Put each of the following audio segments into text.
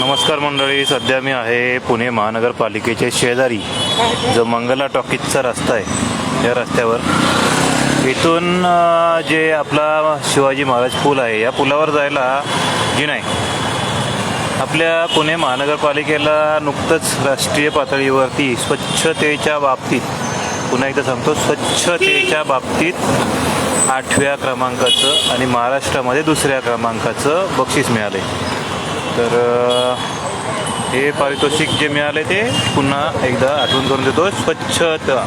नमस्कार मंडळी सध्या मी आहे पुणे महानगरपालिकेचे शेजारी जो मंगला टॉकीजचा रस्ता आहे या रस्त्यावर. इथून अ, जे आपला शिवाजी महाराज पूल आहे या पुलावर जायला जी नाही आपल्या पुणे महानगरपालिकेला नुकतंच राष्ट्रीय पातळीवरती स्वच्छतेच्या बाबतीत पुन्हा एकदा सांगतो स्वच्छतेच्या बाबतीत आठव्या क्रमांकाचं आणि महाराष्ट्रामध्ये दुसऱ्या क्रमांकाचं बक्षीस मिळाले तर हे पारितोषिक जे मिळाले ते पुन्हा एकदा आठवण करून देतो. स्वच्छता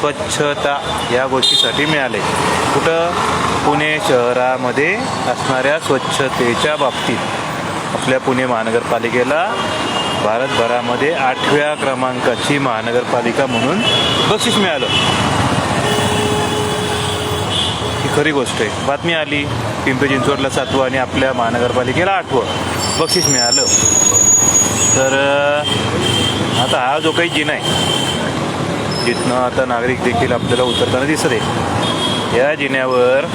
स्वच्छता या गोष्टीसाठी मिळाले. कुठं? पुणे शहरामध्ये असणाऱ्या स्वच्छतेच्या बाबतीत. आपल्या पुणे महानगरपालिकेला भारतभरामध्ये आठव्या क्रमांकाची महानगरपालिका म्हणून बक्षीस मिळालं. ही खरी गोष्ट आहे. बातमी आली. पिंपरी चिंचवडला सातवं आणि आपल्या महानगरपालिकेला आठवं. बक्षीस मिळालं. तर आता हा जो काही जिना आहे जिथनं आता नागरिक देखील आपल्याला उतरताना दिसत आहे या जिन्यावर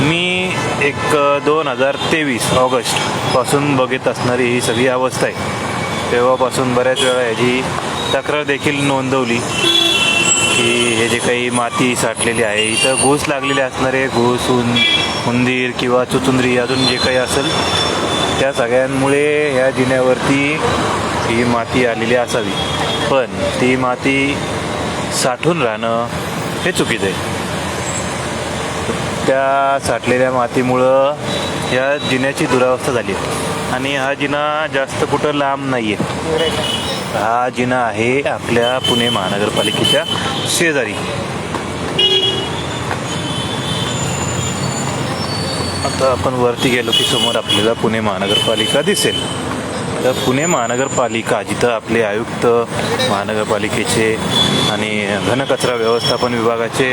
मी एक दोन हजार तेवीस ऑगस्टपासून बघत असणारी ही सगळी अवस्था आहे. तेव्हापासून बऱ्याच वेळा याची तक्रार देखील नोंदवली की हे जे काही माती साठलेली आहे इथं घूस लागलेले असणारे घूस उन उंदीर किंवा चुचुंदरी अजून जे काही असेल त्या सगळ्यांमुळे ह्या जिन्यावरती ही माती आलेली असावी. पण ती माती साठून राहणं हे चुकीचं आहे. त्या साठलेल्या मातीमुळं या जिन्याची दुरावस्था झाली आहे. आणि हा जिना जास्त कुठं लांब नाही आहे हा जिना आहे आपल्या पुणे महानगरपालिकेच्या शेजारी. आता आपण वरती गेलो की समोर आपल्याला पुणे महानगरपालिका दिसेल. तर पुणे महानगरपालिका जिथं आपले आयुक्त महानगरपालिकेचे आणि घनकचरा व्यवस्थापन विभागाचे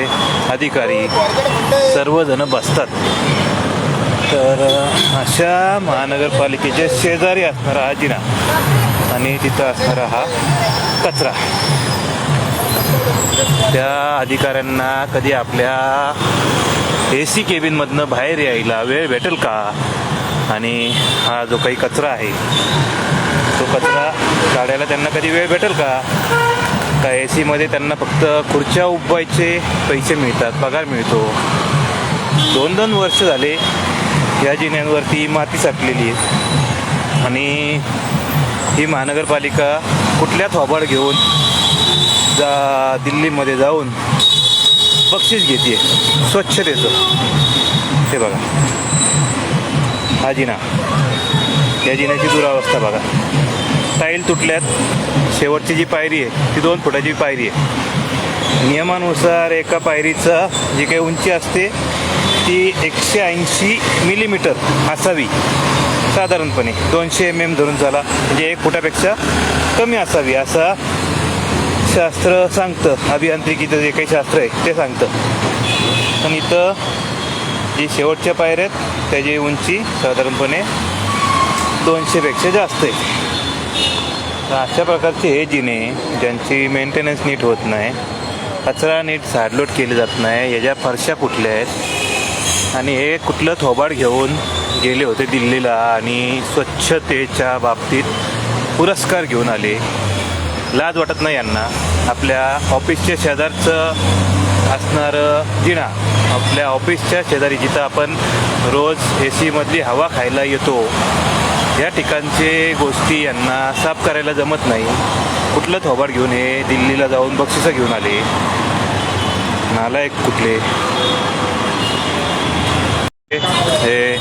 अधिकारी सर्वजण बसतात. तर अशा महानगरपालिकेच्या शेजारी असणारा हा जिना आणि तिथं असणारा हा कचरा. त्या अधिकाऱ्यांना कधी आपल्या ए सी केबिनमधनं बाहेर यायला वेळ भेटेल का? आणि हा जो काही कचरा आहे तो कचरा काढायला त्यांना कधी वेळ भेटेल का? का ए सीमध्ये त्यांना फक्त खुर्च्या उभवायचे पैसे मिळतात पगार मिळतो? दोन दोन वर्ष झाले या जिन्यांवरती माती साठलेली आहे. आणि ही महानगरपालिका कुठल्या थोबाड घेऊन जा दिल्लीमध्ये जाऊन बक्षीस घेते स्वच्छतेचं ते बघा. हा जिना. या जिन्याची दुरावस्था बघा. टाईल तुटल्यात. शेवटची जी पायरी आहे ती दोन फुटाची पायरी आहे. नियमानुसार एका पायरीचा जी काही उंची असते ती एकशे ऐंशी मिलीमीटर असावी. साधारणपणे दोनशे एम एम धरून झाला. म्हणजे एक फुटापेक्षा कमी असावी. असा शास्त्र सांगतं. अभियांत्रिकीचं जे काही शास्त्र आहे ते सांगतं. पण इथं जी शेवटच्या पायऱ्या आहेत त्याची उंची साधारणपणे दोनशेपेक्षा जास्त आहे. तर अशा प्रकारचे हे जिने ज्यांची मेंटेनन्स नीट होत नाही कचरा नीट साडलोट केली जात नाही याच्या फरशा कुठल्या आहेत आणि हे कुठलं थोबाड घेऊन गेले होते दिल्लीला आणि स्वच्छतेच्या बाबतीत पुरस्कार घेऊन आले. लाज वाटत नाही यांना. आपल्या ऑफिसच्या शेजारचं असणारं जिणा आपल्या ऑफिसच्या शेजारी जिथं आपण रोज ए सीमधली हवा खायला येतो या ठिकाणचे गोष्टी यांना साफ करायला जमत नाही. कुठलं थोबाड घेऊन हे दिल्लीला जाऊन बक्षिसं घेऊन आले. नालायक कुठले? हे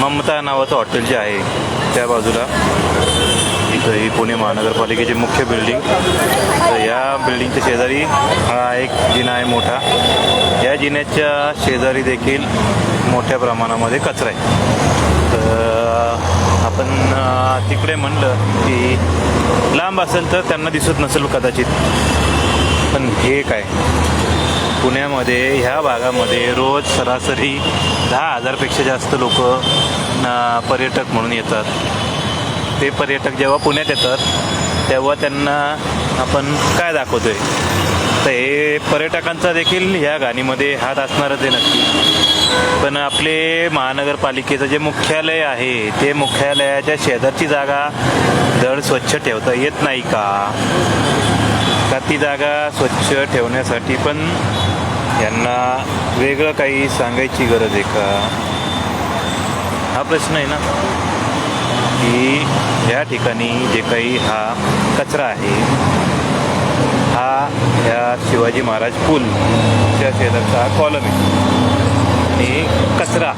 ममता नावाचं हॉटेल जे आहे त्या बाजूला. तर ही पुणे महानगरपालिकेची मुख्य बिल्डिंग तर या बिल्डिंगच्या शेजारी हा एक जिना आहे मोठा. या जिन्याच्या शेजारी देखील मोठ्या प्रमाणामध्ये कचरा आहे. तर आपण तिकडे म्हणलं की लांब असेल तर त्यांना दिसत नसेल कदाचित. पण हे काय? पुण्यामध्ये ह्या भागामध्ये रोज सरासरी दहा हजारपेक्षा जास्त लोक पर्यटक म्हणून येतात. ते पर्यटक जेव्हा पुण्यात येतात तेव्हा त्यांना आपण काय दाखवतोय? तर हे पर्यटकांचा देखील ह्या गाणीमध्ये हात असणारच आहे नक्की. पण आपले महानगरपालिकेचं जे मुख्यालय आहे ते मुख्यालयाच्या शेजारची जागा धड स्वच्छ ठेवता येत नाही का? का ती जागा स्वच्छ ठेवण्यासाठी पण यांना वेगळं काही सांगायची गरज आहे का? हा प्रश्न आहे ना. की या ठिकाणी जे काही हा कचरा आहे हा ह्या शिवाजी महाराज पूलच्या शेजारचा हा कॉलम आहे. आणि कचरा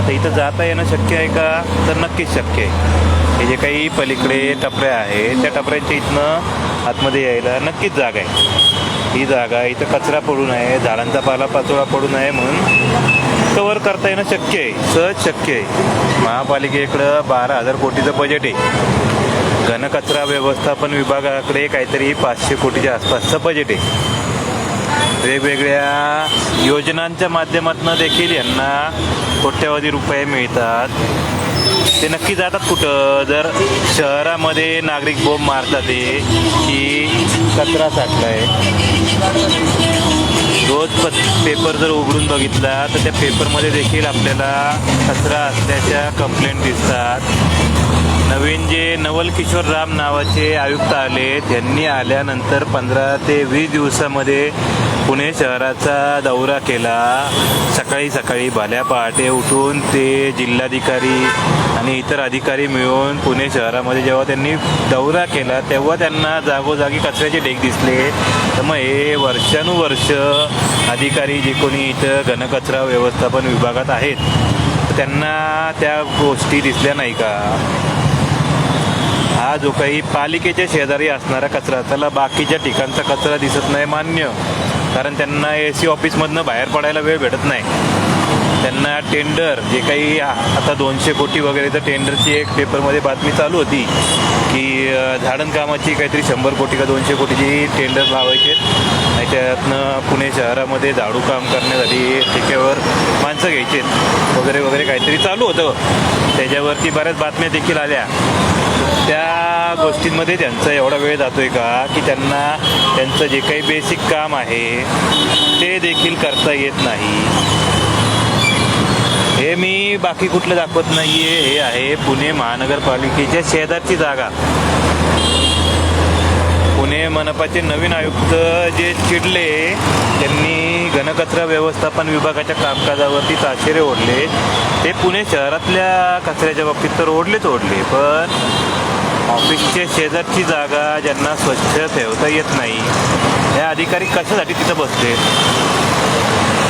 आता इथं जाता येणं शक्य आहे का? तर नक्कीच शक्य आहे. हे जे काही पलीकडे टपऱ्या आहेत त्या टपऱ्यांच्या इथनं आतमध्ये यायला नक्कीच जागा आहे. ही जागा इथं कचरा पडू नये झाडांचा पाला पाचोळा पडू नये म्हणून कव्हर करता येणं शक्य आहे. सहज शक्य आहे. महापालिकेकडं बारा हजार कोटीचं बजेट आहे. घनकचरा व्यवस्थापन विभागाकडे काहीतरी पाचशे कोटीच्या आसपासचं बजेट आहे. वेगवेगळ्या योजनांच्या माध्यमातून देखील यांना कोट्यवधी रुपये मिळतात. ते नक्की जातात कुठं? जर शहरामध्ये नागरिक बोंब मारतात ते की कचरा साठलाय. रोज प पेपर जर उघडून बघितला तर त्या पेपरमध्ये देखील आपल्याला कचरा असल्याच्या कंप्लेंट दिसतात. नवीन जे नवल किशोर राम नावाचे आयुक्त आले त्यांनी आल्यानंतर पंधरा ते वीस दिवसामध्ये पुणे शहराचा दौरा केला. सकाळी सकाळी भाल्या पहाटे उठून ते जिल्हाधिकारी आणि इतर अधिकारी मिळून पुणे शहरामध्ये जेव्हा त्यांनी दौरा केला तेव्हा त्यांना जागोजागी कचऱ्याचे ढेक दिसले. तर मग हे वर्षानुवर्ष अधिकारी जे कोणी इथं घनकचरा व्यवस्थापन विभागात आहेत त्यांना त्या गोष्टी दिसल्या नाही का? हा जो काही पालिकेच्या शेजारी असणारा कचरा त्याला बाकीच्या ठिकाणचा कचरा दिसत नाही मान्य. कारण त्यांना ए सी ऑफिसमधनं बाहेर पडायला वेळ भेटत नाही. त्यांना टेंडर जे काही आता दोनशे कोटी वगैरेचं टेंडरची एक पेपरमध्ये बातमी चालू होती की झाडणकामाची झाडण कामाची काहीतरी शंभर कोटी का दोनशे कोटीची टेंडर लावायचे. आणि त्यातनं पुणे शहरामध्ये झाडू काम करण्यासाठी ठेक्यावर माणसं घ्यायचे. वगैरे वगैरे काहीतरी चालू होतं. त्याच्यावरती बऱ्याच बातम्या देखील आल्या. त्या गोष्टींमध्ये त्यांचा एवढा वेळ जातोय का? की त्यांना त्यांचं जे काही बेसिक काम आहे ते देखील करता येत नाही. हे मी बाकी कुठलं दाखवत नाहीये. हे आहे पुणे महानगरपालिकेच्या शेजारची जागा. पुणे मनपाचे नवीन आयुक्त जे चिडले त्यांनी घनकचरा व्यवस्थापन विभागाच्या कामकाजावरती ताशेरे ओढले. ते पुणे शहरातल्या कचऱ्याच्या बाबतीत तर ओढलेच ओढले पण ऑफिसच्या शेजारची जागा ज्यांना स्वच्छ ठेवता येत नाही हे अधिकारी कशासाठी तिथं बसले?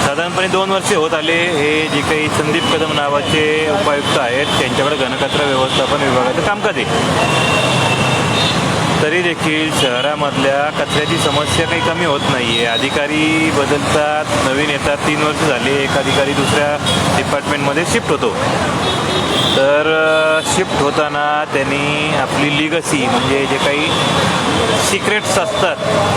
साधारणपणे दोन वर्षे होत आले हे जे काही संदीप कदम नावाचे उपायुक्त आहेत त्यांच्याकडे घनकचरा व्यवस्थापन विभागाचं कामकाज आहे. तरी देखील शहरामधल्या कचऱ्याची समस्या काही कमी होत नाही आहे अधिकारी बदलतात नवीन येतात तीन वर्ष झाले एक अधिकारी दुसऱ्या डिपार्टमेंटमध्ये शिफ्ट होतो. तर शिफ्ट होताना त्यांनी आपली लिगसी म्हणजे जे काही सिक्रेट्स असतात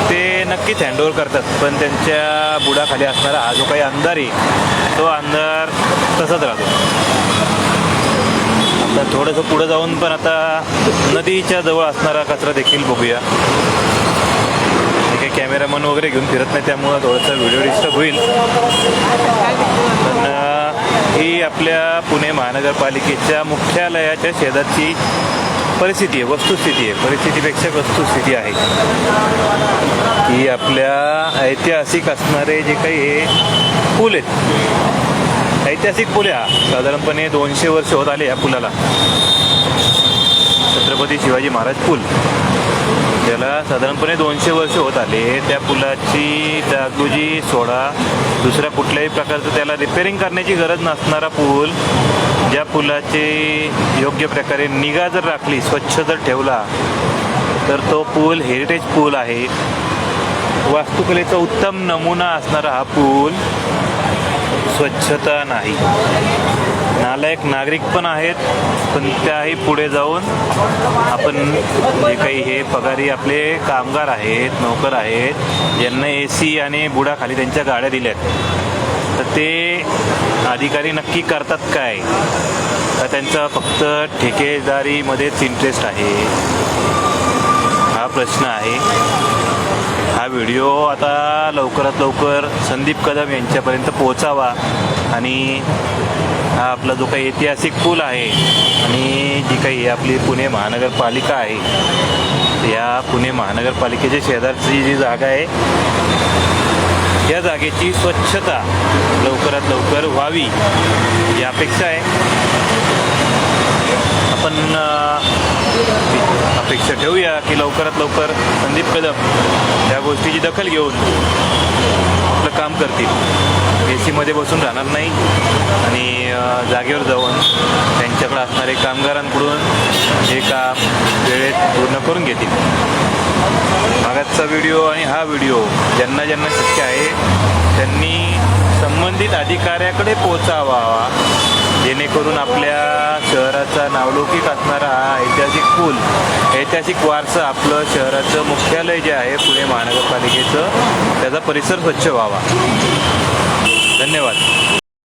ते नक्कीच हँडओव्हर करतात. पण त्यांच्या बुडाखाली असणारा हा जो काही अंधार आहे तो अंधार तसाच राहतो. तर थोडंसं पुढं जाऊन पण आता नदीच्या जवळ असणारा कचरा देखील बघूया. हे काही कॅमेरामन वगैरे घेऊन फिरत नाही त्यामुळं थोडंसं व्हिडिओ डिस्टर्ब होईल. पण ही आपल्या पुणे महानगरपालिकेच्या मुख्यालयाच्या शेजारची परिस्थिती आहे वस्तुस्थिती आहे. परिस्थितीपेक्षा वस्तुस्थिती आहे. की आपल्या ऐतिहासिक असणारे जे काही हे पूल आहेत ऐतिहासिक पूल आहे हा साधारणपणे दोनशे वर्ष होत आले या पुलाला. छत्रपती शिवाजी महाराज पूल. त्याला साधारणपणे दोनशे वर्ष होत आले. त्या पुलाची डागडुजी सोडा दुसऱ्या कुठल्याही प्रकारचं त्याला रिपेअरिंग करण्याची गरज नसणारा पूल ज्या पुलाची योग्य प्रकारे निगा जर राखली स्वच्छ जर ठेवला तर तो पूल हेरिटेज पूल आहे. वास्तुकलेचा उत्तम नमुना असणारा हा पूल स्वच्छता नाही. नालायक नागरिक पण आहेत पण त्याही पुढे जाऊन आपण जे काही हे पगारी आपले कामगार आहेत नोकर आहेत ज्यांना ए सी आणि बुडाखाली त्यांच्या गाड्या दिल्यात तर ते अधिकारी नक्की करतात काय? का त्यांचा फक्त ठेकेदारीमध्येच इंटरेस्ट आहे? हा प्रश्न आहे. हा व्हिडिओ आता लवकरात लवकर संदीप कदम यांच्यापर्यंत पोहोचावा आणि हा आपला जो काही ऐतिहासिक पूल आहे आणि जी काही आपली पुणे महानगरपालिका आहे या पुणे महानगरपालिकेच्या शेजारची जी जागा आहे या जागेची स्वच्छता लवकरात लवकर व्हावी ही अपेक्षा आहे. आपण अपेक्षा ठेवूया की लवकरात लवकर संदीप कदम या गोष्टीची दखल घेऊन आपलं काम करतील. ए सीमध्ये बसून राहणार नाही आणि जागेवर जाऊन त्यांच्याकडे असणारे कामगारांकडून हे काम वेळेत पूर्ण करून घेतील. मागचा व्हिडिओ आणि हा व्हिडिओ ज्यांना ज्यांना शक्य आहे त्यांनी संबंधित अधिकाऱ्याकडे पोचावा जेणेकरून आपल्या शहराचा नावलौकिक असणारा हा ऐतिहासिक पूल ऐतिहासिक वारसा आपलं शहराचं मुख्यालय जे आहे पुणे महानगरपालिकेचं त्याचा परिसर स्वच्छ व्हावा. धन्यवाद.